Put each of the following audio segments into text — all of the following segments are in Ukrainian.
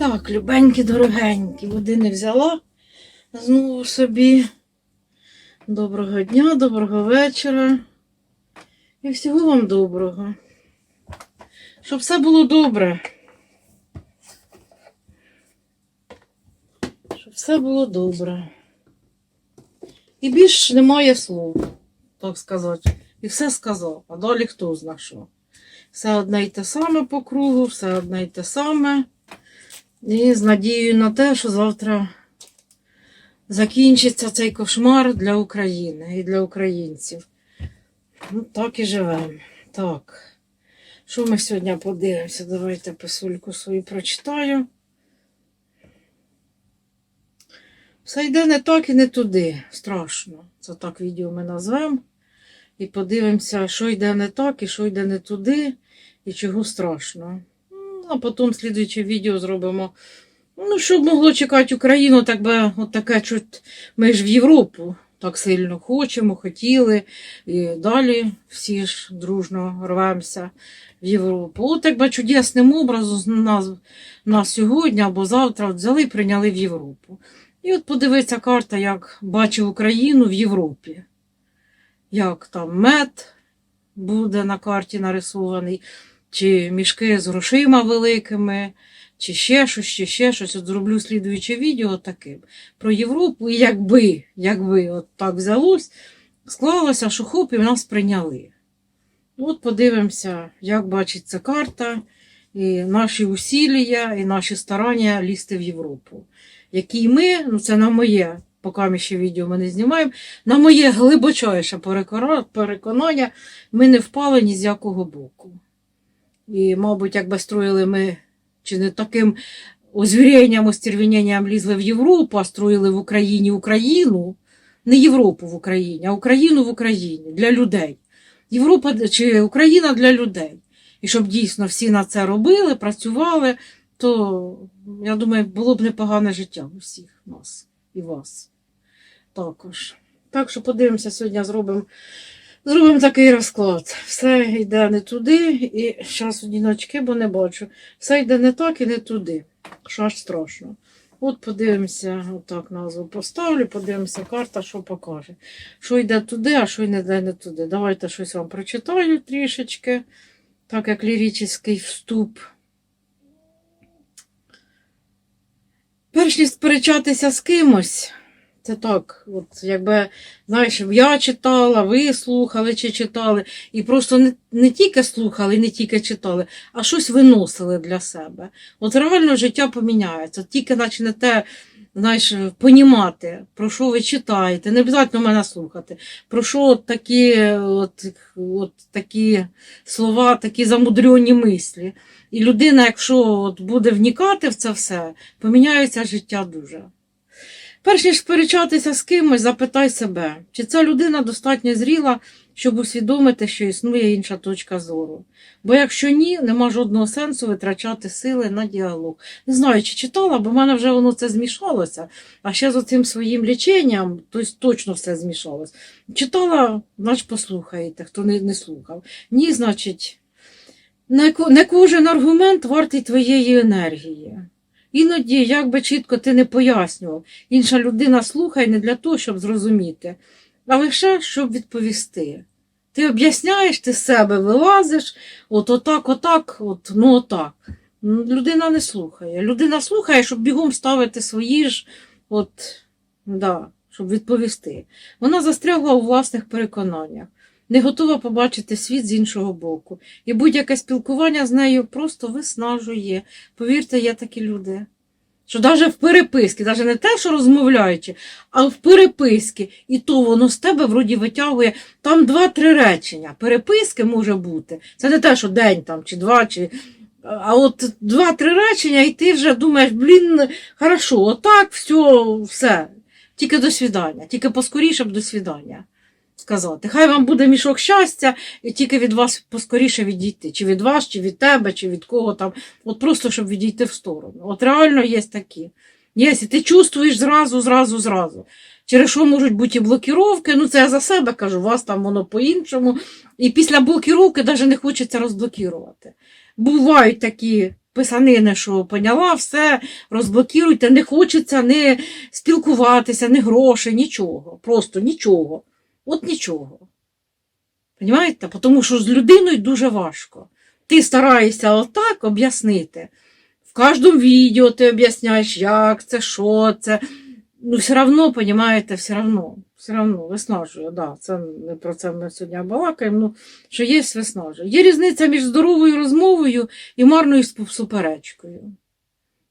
Так, любенькі, дорогенькі, води не взяла знову собі. Доброго дня, доброго вечора. І всього вам доброго. Щоб все було добре. Щоб все було добре. І більш немає слов, так сказати. І все сказав. А далі хто зна що. Все одне й те саме по кругу, все одне й те саме. І з надією на те, що завтра закінчиться цей кошмар для України і для українців. Ну, так і живемо. Так. Що ми сьогодні подивимося? Давайте писульку свою прочитаю. Все йде не так і не туди. Страшно. Це так відео ми назвемо. І подивимося, що йде не так, і що йде не туди, і чого страшно. А потім слідуюче відео зробимо. Ну, що б могло чекати Україну, так би от таке чуть ми ж в Європу так сильно хочемо, хотіли. І далі всі ж дружно рвемося в Європу. От якби чудесним образом нас, нас сьогодні або завтра взяли і прийняли в Європу. І от подивиться карта, як бачив Україну в Європі. Як там мед буде на карті нарисований, чи мішки з грошима великими, чи ще щось, чи ще щось. От зроблю слідуюче відео таким про Європу. І якби, якби от так взялось, склалося, що хоп, і нас прийняли. От подивимося, як бачиться карта, і наші усілля, і наші старання лізти в Європу. Які ми, ну це на моє, поки ми ще відео ми не знімаємо, на моє глибочайше переконання, ми не впали ні з якого боку. І, мабуть, якби строїли ми чи не таким озвірянням, остервіненням лізли в Європу, а строїли в Україні Україну, не Європу в Україні, а Україну в Україні для людей. Європа чи Україна для людей. І щоб дійсно всі на це робили, працювали, то я думаю, було б непогане життя у всіх нас і вас також. Так що подивимося, сьогодні зробимо зробимо такий розклад. Все йде не туди, і зараз одіночки, бо не бачу. Все йде не так і не туди. Що аж страшно. От подивимося, отак назву поставлю, подивимося, карта, що покаже. Що йде туди, а що йде не туди. Давайте щось вам прочитаю трішечки, так як ліричний вступ. Перш ніж сперечатися з кимось, це так, от якби, знаєш, я читала, ви слухали чи читали, і просто не, не тільки слухали, не тільки читали, а щось виносили для себе. От реально життя поміняється. Тільки почнете, знаєш, понімати, про що ви читаєте, не обов'язково мене слухати, про що от такі, от, от такі слова, такі замудрені мислі. І людина, якщо от буде вникати в це все, поміняється життя дуже. Перш ніж сперечатися з кимось, запитай себе, чи ця людина достатньо зріла, щоб усвідомити, що існує інша точка зору. Бо якщо ні, нема жодного сенсу витрачати сили на діалог. Не знаю, чи читала, бо в мене вже воно це змішалося, а ще з цим своїм ліченням то точно все змішалось. Читала, значить послухаєте, хто не, не слухав. Ні, значить, не кожен аргумент вартий твоєї енергії. Іноді, як би чітко ти не пояснював, інша людина слухає не для того, щоб зрозуміти, а лише щоб відповісти. Ти об'ясняєш, ти з себе вилазиш, от отак, отак, от, ну отак. Людина не слухає. Людина слухає, щоб бігом ставити свої ж, от, да, щоб відповісти. Вона застрягла у власних переконаннях, не готова побачити світ з іншого боку. І будь-яке спілкування з нею просто виснажує. Повірте, є такі люди. Що навіть в переписки, навіть не те, що розмовляючи, а в переписки, і то воно з тебе вроді витягує там два-три речення. Переписки може бути. Це не те, що день там, чи два, чи. А от два-три речення, і ти вже думаєш, блін, хорошо, отак, все, все. Тільки до свідання, тільки поскоріше б до свідання сказати. Хай вам буде мішок щастя, і тільки від вас поскоріше відійти. Чи від вас, чи від тебе, чи від кого там. От просто щоб відійти в сторону. От реально є такі. Є, і ти чувствуєш зразу, зразу, зразу. Через що можуть бути і блокіровки, ну це я за себе кажу, у вас там воно по-іншому. І після блокіровки навіть не хочеться розблокірувати. Бувають такі писанини, що поняла, все, розблокіруйте, не хочеться не спілкуватися, не грошей, нічого. Просто нічого. От нічого. Понімаєте? Тому що з людиною дуже важко. Ти стараєшся отак об'яснити. В кожному відео ти об'ясняєш, як це, що це. Ну, все одно, розумієте, все одно, все одно виснажує. Да, це не про це ми сьогодні балакаємо, ну, що є виснажує. Є різниця між здоровою розмовою і марною суперечкою.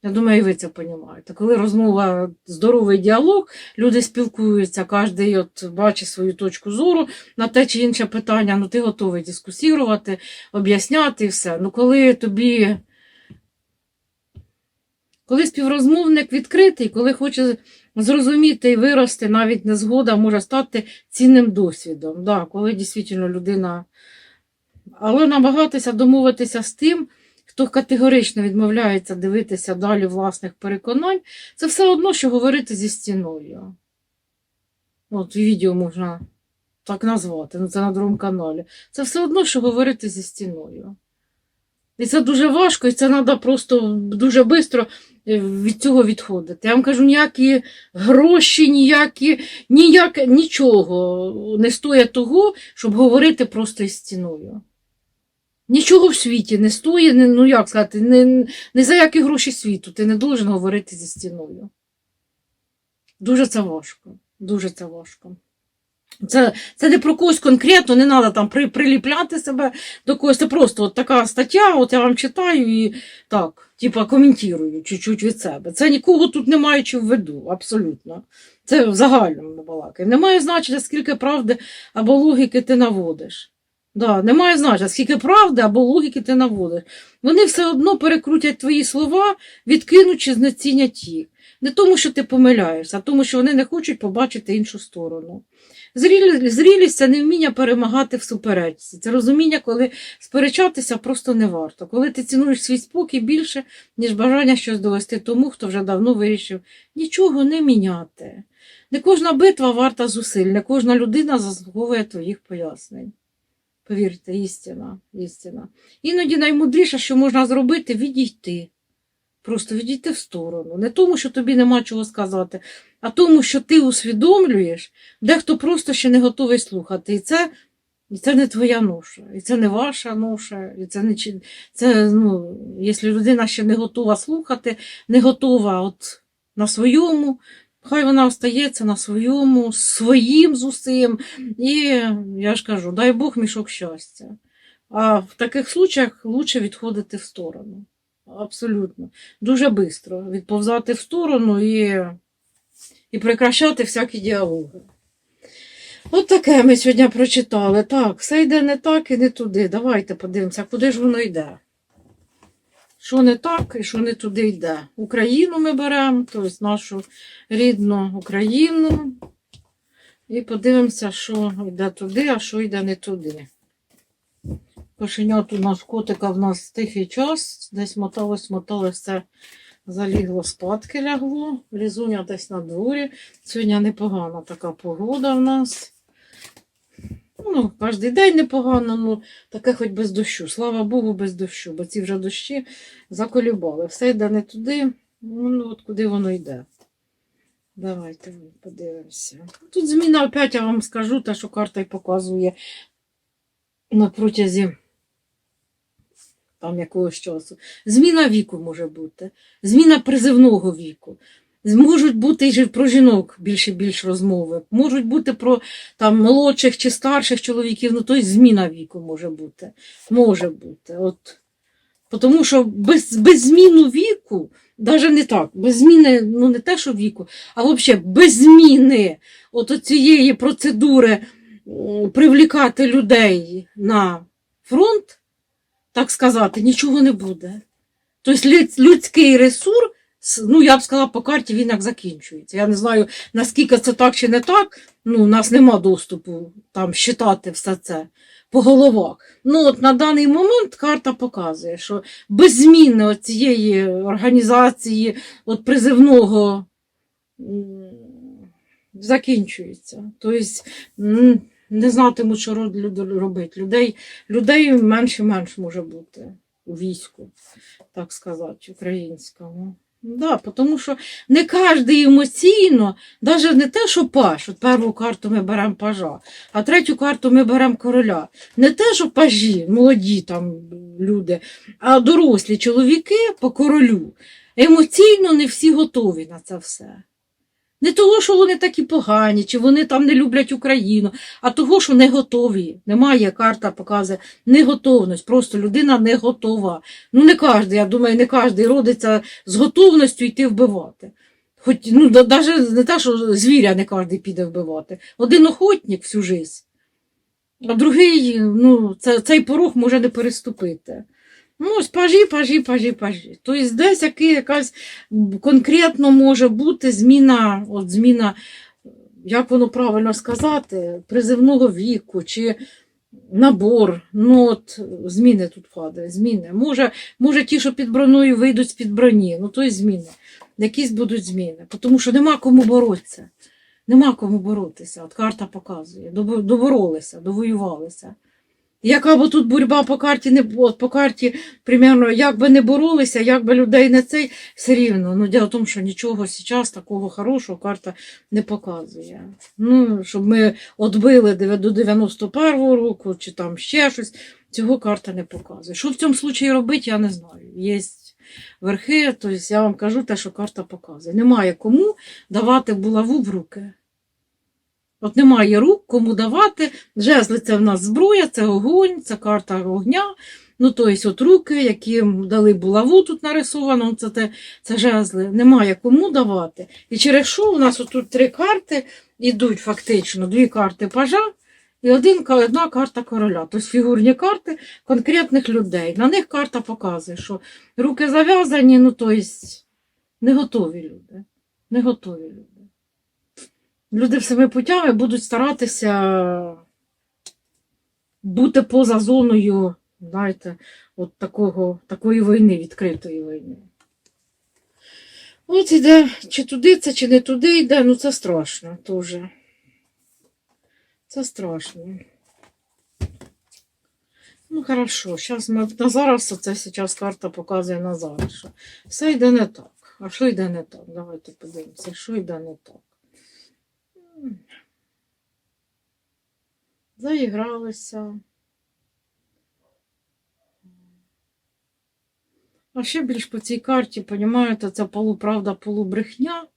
Я думаю, і ви це розумієте. Коли розмова, здоровий діалог, люди спілкуються, кожен от бачить свою точку зору на те чи інше питання, ну ти готовий дискусувати, об'ясняти і все. Ну коли тобі. Коли співрозмовник відкритий, коли хоче зрозуміти і вирости, навіть незгода може стати цінним досвідом. Да, коли дійсно людина. Але намагатися домовитися з тим, хто категорично відмовляється дивитися далі власних переконань, це все одно, що говорити зі стіною. От відео можна так назвати, ну це на другому каналі. Це все одно, що говорити зі стіною. І це дуже важко, і це треба просто дуже швидко від цього відходити. Я вам кажу, ніякі гроші, ніякі, ніяк, нічого не стоять того, щоб говорити просто із стіною. Нічого в світі не стоїть, ну як сказати, не, не за які гроші світу ти не должен говорити зі стіною. Дуже це важко. Дуже це важко. Це, це не про когось конкретно, не треба там при, приліпляти себе до когось. Це просто от така стаття, от я вам читаю і так, типа коментую чуть-чуть від себе. Це нікого тут не маючи в виду, абсолютно. Це в загальному балакає. Немає значення, скільки правди або логіки ти наводиш. Да, немає значення, скільки правди або логіки ти наводиш. Вони все одно перекрутять твої слова, відкинуть чи знецінять їх. Не тому, що ти помиляєшся, а тому, що вони не хочуть побачити іншу сторону. Зрілі- Зрілість це не вміння перемагати в суперечці. Це розуміння, коли сперечатися просто не варто. Коли ти цінуєш свій спокій більше, ніж бажання щось довести тому, хто вже давно вирішив нічого не міняти. Не кожна битва варта зусиль, не кожна людина заслуговує твоїх пояснень. Повірте, істина, істина. Іноді наймудріше, що можна зробити, відійти. Просто відійти в сторону. Не тому, що тобі нема чого сказати, а тому, що ти усвідомлюєш, дехто просто ще не готовий слухати. І це, і це не твоя ноша, і це не ваша ноша, і це не це, ну, якщо людина ще не готова слухати, не готова от на своєму, хай вона остається на своєму, своїм з усім. І я ж кажу, дай Бог мішок щастя. А в таких случаях лучше відходити в сторону. Абсолютно. Дуже швидко відповзати в сторону і, і прекращати всякі діалоги. От таке ми сьогодні прочитали. Так, все йде не так і не туди. Давайте подивимося, куди ж воно йде. Що не так і що не туди йде. Україну ми беремо, тобто нашу рідну Україну. І подивимося, що йде туди, а що йде не туди. Кошенят у нас котика в нас тихий час, десь моталось, моталось, все залігло спадки лягло. Лізуня десь на дворі. Сьогодні непогана така погода в нас. Ну, кожен день непогано, ну таке хоч без дощу. Слава Богу, без дощу, бо ці вже дощі заколюбали. Все йде не туди, ну от куди воно йде. Давайте подивимося. Тут зміна опять я вам скажу, те, що карта й показує на протязі там якогось часу. Зміна віку може бути, зміна призивного віку. Можуть бути і про жінок більше більш розмови, можуть бути про там молодших чи старших чоловіків, ну тобто зміна віку може бути. Може бути. От. Тому що без, без зміну віку, навіть не так, без зміни, ну не те, що віку, а взагалі без зміни от цієї процедури привлікати людей на фронт, так сказати, нічого не буде. Тобто людський ресурс, ну я б сказала, по карті він як закінчується. Я не знаю, наскільки це так чи не так. Ну, у нас нема доступу там считати все це по головах. Ну, от на даний момент карта показує, що без зміни цієї організації, от призивного закінчується. Тобто не знатимуть, що робити. Людей, людей менше і менше може бути. у війську, так сказати, українському. Да, тому що не кожен емоційно, навіть не те, що паш, от першу карту ми беремо пажа, а третю карту ми беремо короля. Не те, що пажі, молоді там люди, а дорослі чоловіки по королю. Емоційно не всі готові на це все. Не того, що вони такі погані, чи вони там не люблять Україну, а того, що не готові. Немає карта показує неготовність. Просто людина не готова. Ну, не кожен, я думаю, не кожен родиться з готовністю йти вбивати. Хоч, ну, навіть не те, що звіря не кожен піде вбивати. Один охотник всю життя, а другий, ну, це, цей порог може не переступити. Ну, пажі, пажі, пажі, пажі. Тобто десь якась конкретно може бути зміна, от зміна, як воно правильно сказати, призивного віку чи набор. Ну, от зміни тут падає, зміни. Може, може ті, що під броною вийдуть з-під броні, ну то й зміни. Якісь будуть зміни. Тому що нема кому боротися. Нема кому боротися. От карта показує. Доборолися, довоювалися. Яка б тут боротьба по карті не по карті, примерно, як би не боролися, як би людей не цей, все рівно. Ну, діло в тому, що нічого зараз такого хорошого карта не показує. Ну, щоб ми отбили до 91-го року, чи там ще щось, цього карта не показує. Що в цьому случаї робити, я не знаю. Є верхи, тобто я вам кажу те, що карта показує. Немає кому давати булаву в руки. От немає рук, кому давати. Жезли це в нас зброя, це огонь, це карта огня. Ну, тобто, от руки, які дали булаву тут нарисовано, це, те, це жезли. Немає кому давати. І через що у нас тут три карти йдуть фактично: дві карти пажа і один, одна карта короля. Тобто фігурні карти конкретних людей. На них карта показує, що руки зав'язані, ну тобто не готові люди. Не готові люди. Люди всіми путями будуть старатися бути поза зоною, знаєте, от такого, такої війни, відкритої війни. От іде, чи туди це, чи не туди йде, ну це страшно теж. Це страшно. Ну, хорошо, зараз ми на зараз це зараз карта показує на зараз. Все йде не так. А що йде не так? Давайте подивимося, що йде не так. Заігралися. А ще більш по цій карті, понімаєте, це полуправда, полубрехня.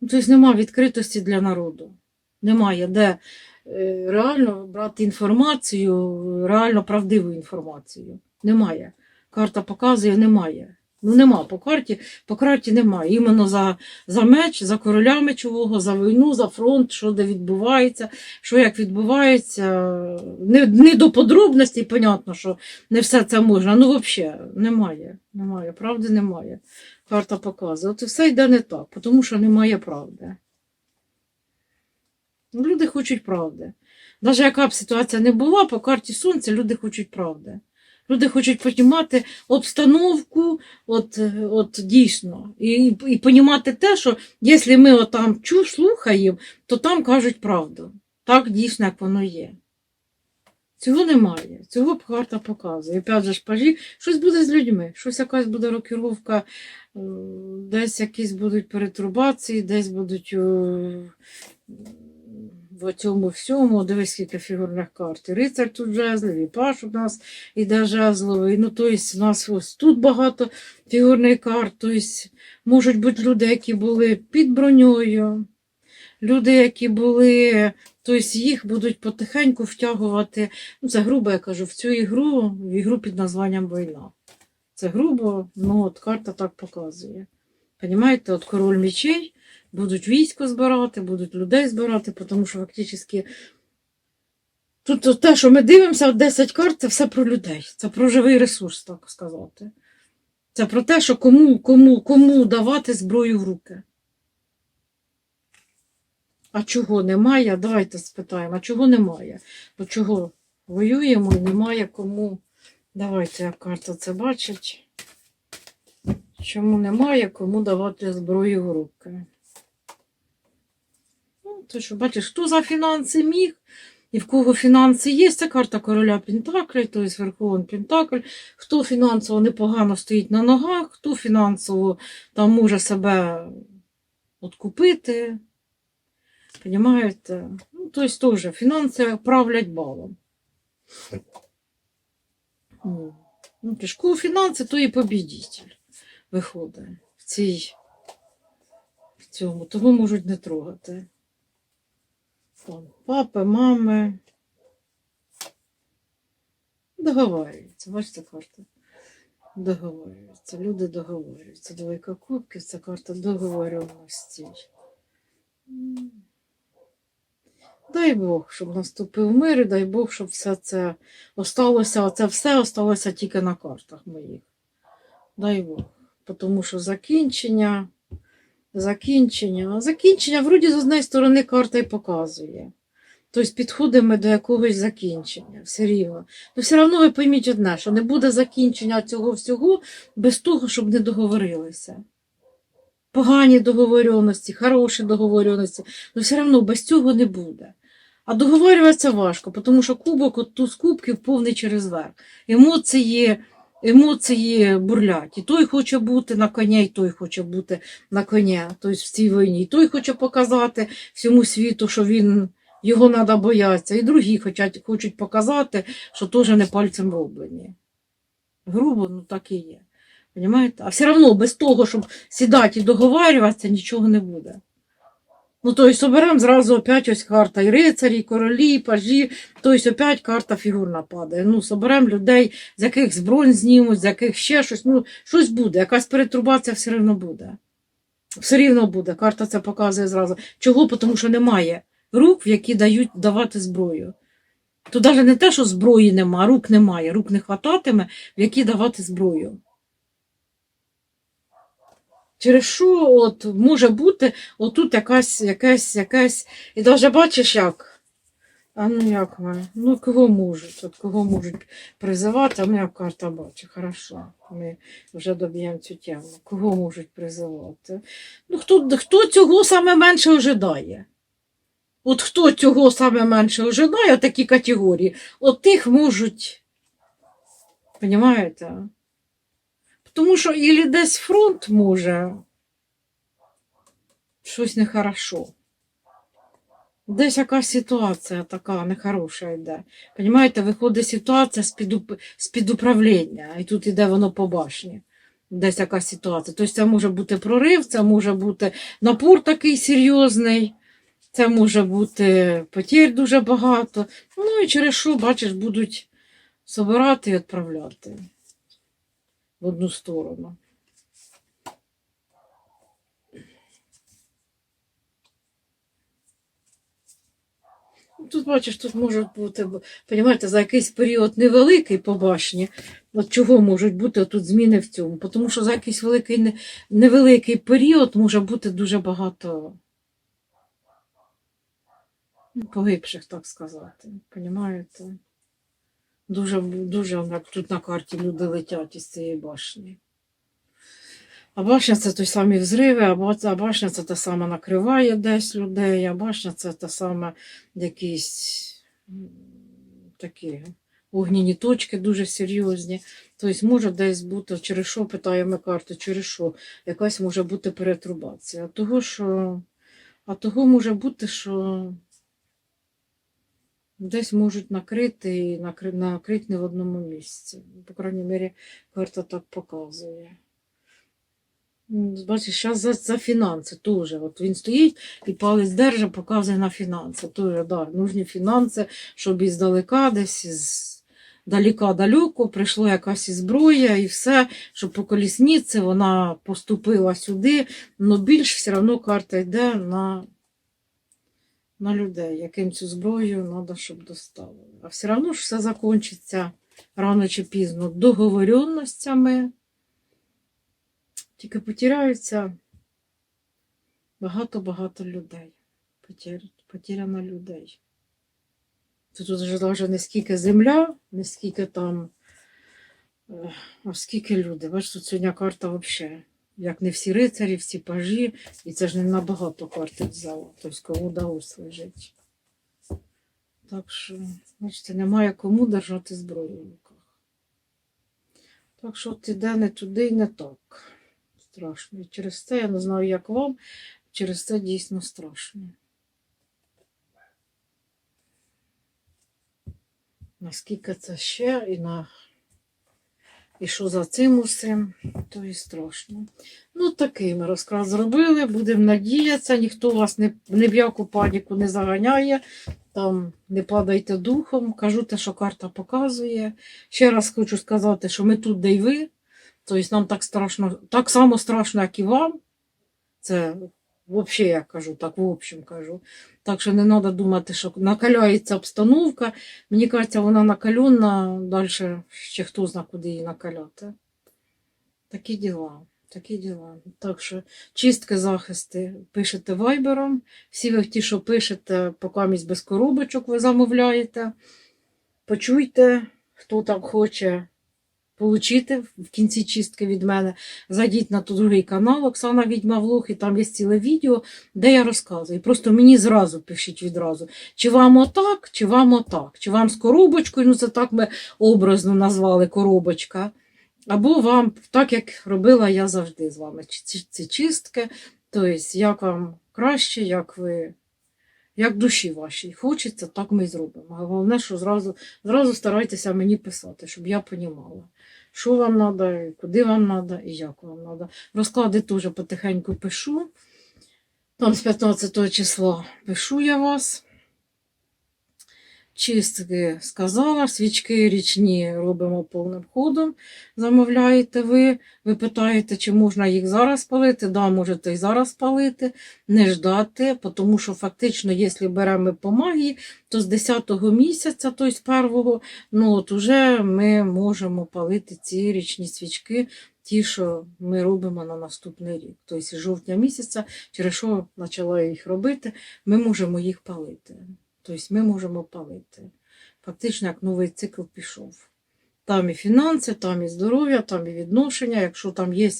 Ну, Тобто нема відкритості для народу. Немає де е, реально брати інформацію, реально правдиву інформацію. Немає. Карта показує, немає. Ну нема по карті, по карті немає. Іменно за, за меч, за короля мечового, за війну, за фронт, що де відбувається, що як відбувається. Не, не до подробностей, понятно, що не все це можна. Ну, взагалі, немає. Немає. Правди немає. Карта показує. От і все йде не так, тому що немає правди. Ну, Люди хочуть правди. Навіть яка б ситуація не була, по карті сонця люди хочуть правди. Люди хочуть понімати обстановку, от, е, от дійсно, і, і понімати те, що якщо ми отам чу, слухаємо, то там кажуть правду. Так дійсно, як воно є. Цього немає. Цього карта показує. І опять же ж пажі, щось буде з людьми, щось якась буде рокіровка, е, десь якісь будуть перетрубації, десь будуть е, в цьому всьому. Дивись, скільки фігурних карт. Рицар тут жезлів, і паш у нас іде жезловий. Ну, тобто, у нас ось тут багато фігурних карт. Тобто, можуть бути люди, які були під броньою, люди, які були. Тобто їх будуть потихеньку втягувати. Ну, це грубо, я кажу, в цю ігру, в ігру під названням війна. Це грубо, ну от карта так показує. Понімаєте, от король мечей будуть військо збирати, будуть людей збирати, тому що фактично тут те, що ми дивимося, от 10 карт, це все про людей. Це про живий ресурс, так сказати. Це про те, що кому, кому, кому давати зброю в руки. А чого немає? Давайте спитаємо, а чого немає? Бо чого воюємо і немає кому. Давайте, як карта це бачить. Чому немає кому давати зброю в руки? То що, бачиш, хто за фінанси міг, І в кого фінанси є, це карта короля Пентаклей, тобто Верховен Пентакль. Хто фінансово непогано стоїть на ногах, хто фінансово там може себе от купити. Понимаєте? Ну, тобто теж фінанси правлять балом. Ну, ти кого фінанси, то і побідітель виходить в цій цьому. Того можуть не трогати. Папи, мами. Договарюються, бачите карта? Договарюються. Люди договарюються. Двойка кубків це карта договоренності. М. Дай Бог, щоб наступив мир, і дай Бог, щоб все це осталося, оце все осталося тільки на картах моїх. Дай Бог. Тому що закінчення, закінчення. Закінчення, вроді, з однієї сторони, карта і показує. Тобто підходимо до якогось закінчення, все рівно. Ну, все одно ви пойміть одне, що не буде закінчення цього всього без того, щоб не договорилися. Погані договоренності, хороші договоренності, ну все одно без цього не буде. А договорюватися важко, тому що кубок от туз кубків повний через верх. Емоції, емоції бурлять. І той хоче бути на коні, і той хоче бути на коні, тобто в цій війні. І той хоче показати всьому світу, що він його треба боятися. І другі хочуть, хочуть показати, що теж не пальцем роблені. Грубо, ну так і є. Понимаєте? А все одно без того, щоб сідати і договарюватися, нічого не буде. Ну, тобто, оберемо зразу опять ось карта і рицарі, і королі, і пажі, тобто опять карта фігурна падає. Ну, соберемо людей, з яких збройн знімуть, з яких ще щось. Ну, щось буде, якась перетрубація все рівно буде. Все рівно буде. Карта це показує зразу. Чого? Тому що немає рук, в які дають давати зброю. То навіть не те, що зброї нема, рук немає, рук не хвататиме, в які давати зброю. Через що от може бути отут якась, якась, якась. І навіть бачиш як. А ну як ми? Ну, кого можуть? От кого можуть призивати, а моя карта бачить. Хорошо. Ми вже доб'ємо цю тему. Кого можуть призивати? Ну, хто, хто цього саме менше ожидає? От хто цього саме менше ожидає, такі категорії, от тих можуть. Понімаєте? Тому що ілі десь фронт може щось нехорошо. Десь якась ситуація така нехороша йде. Понімаєте, виходить ситуація з-під управління, і тут іде воно по башні. Десь якась ситуація. Тобто це може бути прорив, це може бути напор такий серйозний, це може бути потерь дуже багато. Ну і через що, бачиш, будуть собирати і відправляти в одну сторону. Ну, Тут, бачиш, тут може бути, розумієте, за якийсь період невеликий по башні, от чого можуть бути тут зміни в цьому? Тому що за якийсь великий, невеликий період може бути дуже багато ну, погибших, так сказати. Розумієте? Дуже, дуже тут на карті люди летять із цієї башні. А башня це той самі взриви, а башня це те саме накриває десь людей, а башня це те саме якісь такі огняні точки дуже серйозні. Тобто може десь бути, через що питаємо карту, через що якась може бути перетрубація. А того, що, а того може бути, що десь можуть накрити і накри, накрити не в одному місці. По крайній мірі, карта так показує. Бачиш, зараз за, за фінанси теж. От він стоїть і палець держа, показує на фінанси. Теж, да, нужні фінанси, щоб іздалека, десь із далека далеко прийшла якась зброя і все, щоб по колісниці вона поступила сюди, але більш все одно карта йде на, на людей, яким цю зброю треба, щоб доставили. А все одно ж все закінчиться рано чи пізно договоренностями. Тільки потеряються багато-багато людей. Потер... Потеряно людей. Тут вже навіть не скільки земля, не скільки там, е, а скільки люди. Бачиш, тут сьогодні карта взагалі. Як не всі рицарі, всі пажі, і це ж не набагато. Тобто кому вдалося вижити. Так що, бачите, немає кому держати зброю в руках. Так що от іде не туди і не так. Страшно. І через це я не знаю, як вам, через це дійсно страшно. Наскільки це ще і на. І що за цим усім, то і страшно. Ну, такий ми розклад зробили, будемо надіятися, ніхто вас не, ні в яку паніку не заганяє, там не падайте духом. Кажу те, що карта показує. Ще раз хочу сказати, що ми тут, де й ви. Тобто нам так страшно, так само страшно, як і вам. Це взагалі я кажу, так в общем кажу. Так що не треба думати, що накаляється обстановка. Мені кажеться, вона накалена, далі ще хто зна, куди її накаляти. Такі діла. Такі діла. Так що чистки, захисти пишете вайбером. Всі ви ті, що пишете, покамість без коробочок ви замовляєте. Почуйте, хто там хоче отримати в кінці чистки від мене. Зайдіть на той другий канал Оксана Відьма Влог, і там є ціле відео, де я розказую. Просто мені зразу пишіть відразу, чи вам отак, чи вам отак, чи вам з коробочкою, ну це так ми образно назвали коробочка. Або вам так, як робила я завжди з вами. Ці- чистки. Тобто, як вам краще, як ви. Як душі вашій хочеться, так ми і зробимо. Головне, що зразу, зразу старайтеся мені писати, щоб я понімала, що вам треба, куди вам треба і як вам треба. Розклади теж потихеньку пишу. Там з 15 числа пишу я вас. Чистки сказала, свічки річні робимо повним ходом. Замовляєте ви. Ви питаєте, чи можна їх зараз палити. Да, можете і зараз палити, не ждати, тому що фактично, якщо беремо по магії, то з 10-го місяця, тобто з першого, ну от уже ми можемо палити ці річні свічки, ті, що ми робимо на наступний рік. Тобто з жовтня місяця, через що почала їх робити, ми можемо їх палити. Тобто ми можемо палити. Фактично, як новий цикл пішов. Там і фінанси, там і здоров'я, там і відношення. Якщо там є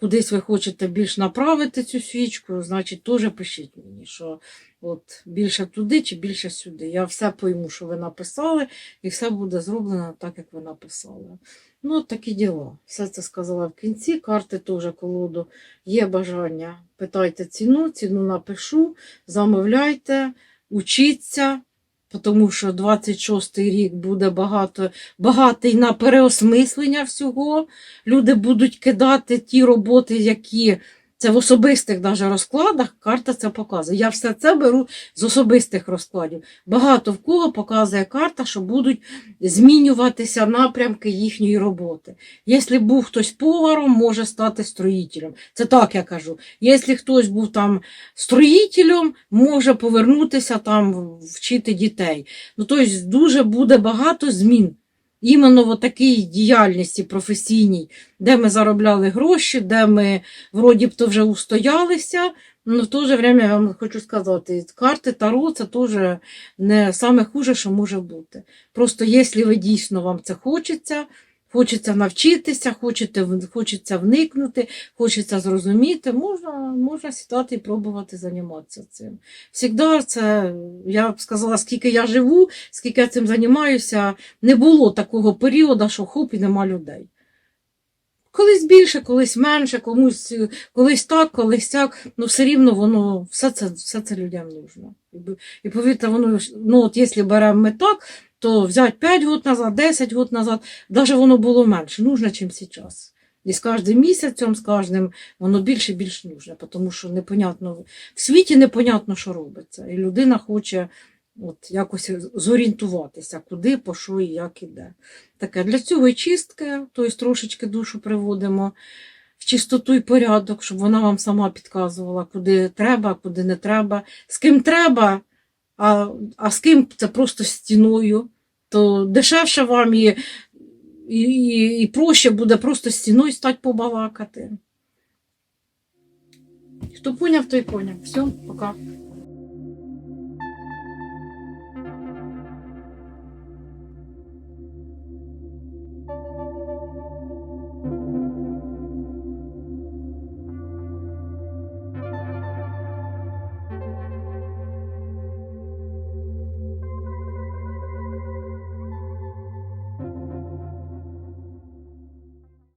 кудись ви хочете більш направити цю свічку, значить теж пишіть мені, що от більше туди чи більше сюди. Я все пойму, що ви написали, і все буде зроблено так, як ви написали. Ну, такі діла. Все це сказала в кінці. Карти теж колоду. Є бажання. Питайте ціну, ціну напишу, замовляйте, учіться. Тому що 26-й рік буде багато, багатий на переосмислення всього. Люди будуть кидати ті роботи, які це в особистих даже розкладах, карта це показує. Я все це беру з особистих розкладів. Багато в кого показує карта, що будуть змінюватися напрямки їхньої роботи. Якщо був хтось поваром, може стати строїтелем. Це так я кажу. Якщо хтось був там строїтелем, може повернутися там вчити дітей. Ну, тобто дуже буде багато змін. Іменно в такій діяльності професійній, де ми заробляли гроші, де ми вроді б то вже устоялися. Ну, в то же время я вам хочу сказати, карти Таро це теж не саме що може бути. Просто якщо ви дійсно вам це хочеться, хочеться навчитися, хочеться вникнути, хочеться зрозуміти, можна, можна сідати і пробувати займатися цим. Всігда це, я б сказала, скільки я живу, скільки я цим займаюся, не було такого періоду, що хоп і нема людей. Колись більше, колись менше, комусь колись так, колись так, ну все рівно воно, все це, все це людям нужно. І, повірте, воно, ну от якщо беремо ми так, то взяти 5 років назад, 10 років назад, навіть воно було менше, нужно, чим зараз. І з кожним місяцем, з кожним воно більше і більше нужно, тому що непонятно, в світі непонятно, що робиться. І людина хоче от, якось зорієнтуватися, куди, по що і як іде. Таке для цього і чистки, тобто трошечки душу приводимо в чистоту і порядок, щоб вона вам сама підказувала, куди треба, куди не треба, з ким треба, а, а з ким це просто стіною. То дешевше вам і, і, і, проще буде просто стіною стати побалакати. Хто поняв, той поняв. Все, пока.